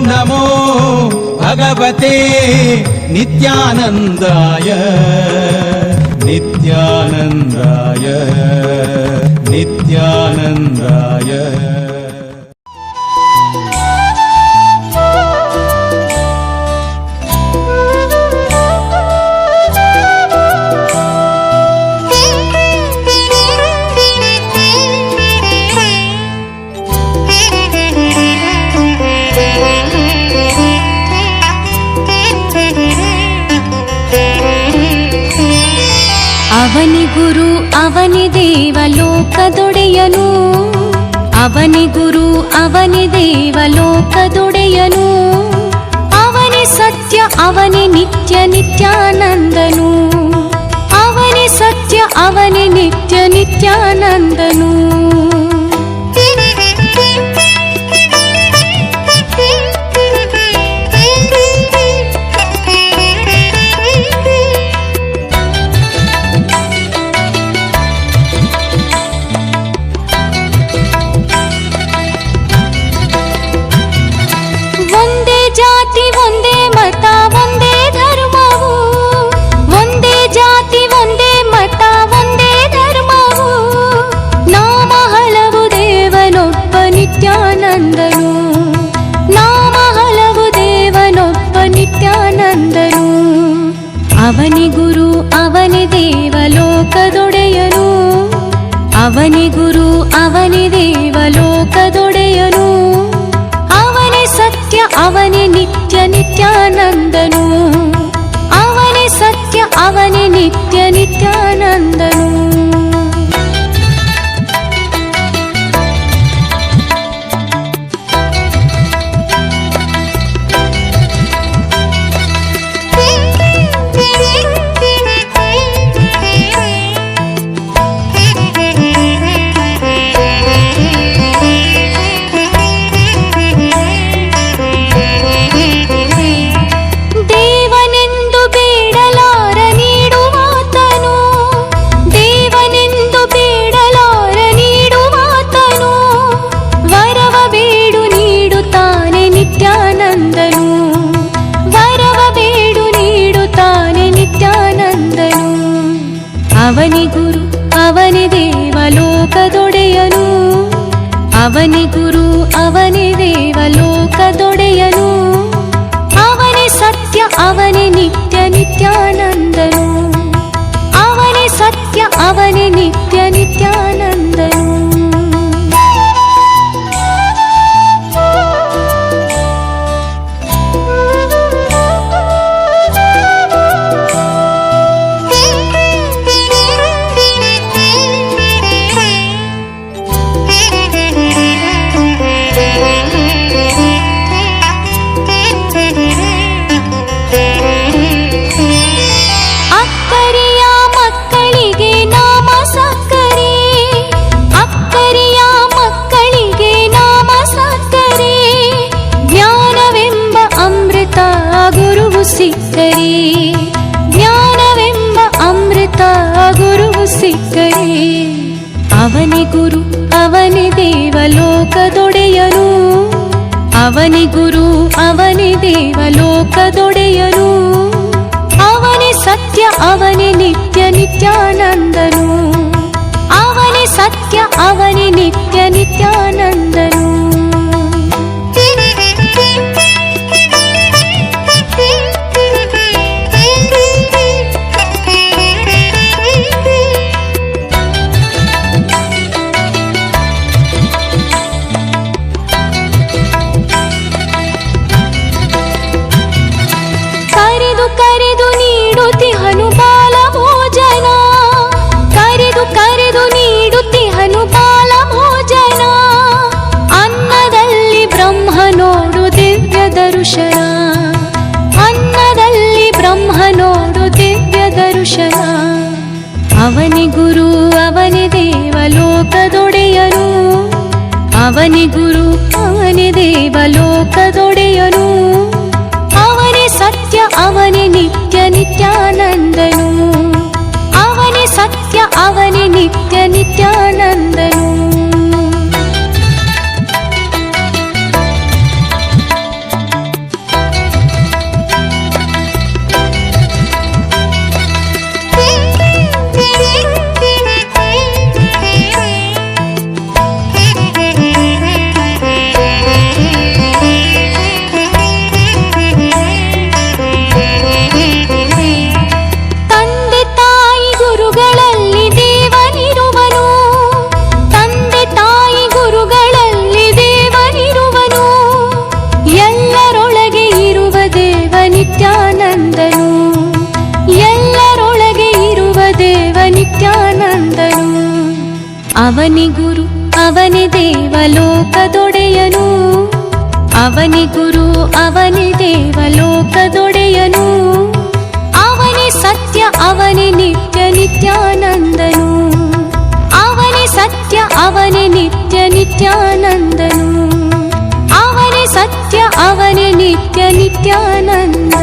ஓம் நமோ भगवते नित्यानन्दाय नित्यानन्दाय नित्यानन्दाय ಅವನಿ ಗುರು, ಅವನಿ ದೇವ ಲೋಕದೊಡೆಯನು. ಅವನಿ ಗುರು, ಅವನಿ ದೇವ ಲೋಕದೊಡೆಯನು. ಅವನಿ ಸತ್ಯ, ಅವನಿ ನಿತ್ಯ ನಿತ್ಯಾನಂದನು. ಅವನಿ ಸತ್ಯ, ಅವನಿ ನಿತ್ಯ ನಿತ್ಯಾನಂದನು. ನಿತ್ಯಾನಂದನು ಅವನಿ ಗುರು, ಅವನಿ ದೇವ ಲೋಕದೊಡೆಯನು. ಅವನಿ ಗುರು, ಅವನಿ ದೇವ ಲೋಕದೊಡೆಯನು. ಅವನೇ ಸತ್ಯ, ಅವನೇ ನಿತ್ಯ ನಿತ್ಯಾನಂದನು. ಅವನೇ ಸತ್ಯ, ಅವನೇ ನಿತ್ಯ ನಿತ್ಯಾನಂದನು. ಅವನಿ ದೇವ ಲೋಕದೊಡೆಯನು ಅವನಿ ಗುರು, ಅವನಿ ದೇವಲೋಕದೊಡೆಯನು. ಅವನೇ ಸತ್ಯ, ಅವನೇ ನಿತ್ಯ ನಿತ್ಯಾನಂದನು. ಅವನೇ ಸತ್ಯ, ಅವನೇ ನಿತ್ಯ ಅವನಿ ಗುರು, ಅವನಿ ದೇವ ಲೋಕದೊಡೆಯನು ಅವನಿ ಗುರು, ಅವನಿ ದೇವ ಲೋಕದೊಡೆಯನು ಅವನೇ ಸತ್ಯ, ಅವನೇ ನಿತ್ಯ ನಿತ್ಯಾನಂದನು. ಅವನಿ ಸತ್ಯ, ಅವನಿ ನಿತ್ಯ ಲೋಕದೊಡೆಯನು. ಅವನಿ ಗುರು ಅವನಿ ದೇವ ಲೋಕದೊಡೆಯನು. ಅವನೇ ಸತ್ಯ ಅವನೇ ನಿತ್ಯ ನಿತ್ಯಾನಂದನು. ಅವನಿ ಗುರು, ಅವನಿ ದೇವಲೋಕದೊಡೆಯನು. ಅವನಿ ಗುರು, ಅವನಿ ದೇವಲೋಕದೊಡೆಯನು. ಅವನಿ ಸತ್ಯ, ಅವನಿ ನಿತ್ಯ ನಿತ್ಯಾನಂದನು. ಅವನಿ ಸತ್ಯ, ಅವನಿ ನಿತ್ಯ ನಿತ್ಯಾನಂದನು. ಅವನಿ ಸತ್ಯ, ಅವನಿ ನಿತ್ಯ ನಿತ್ಯಾನಂದನು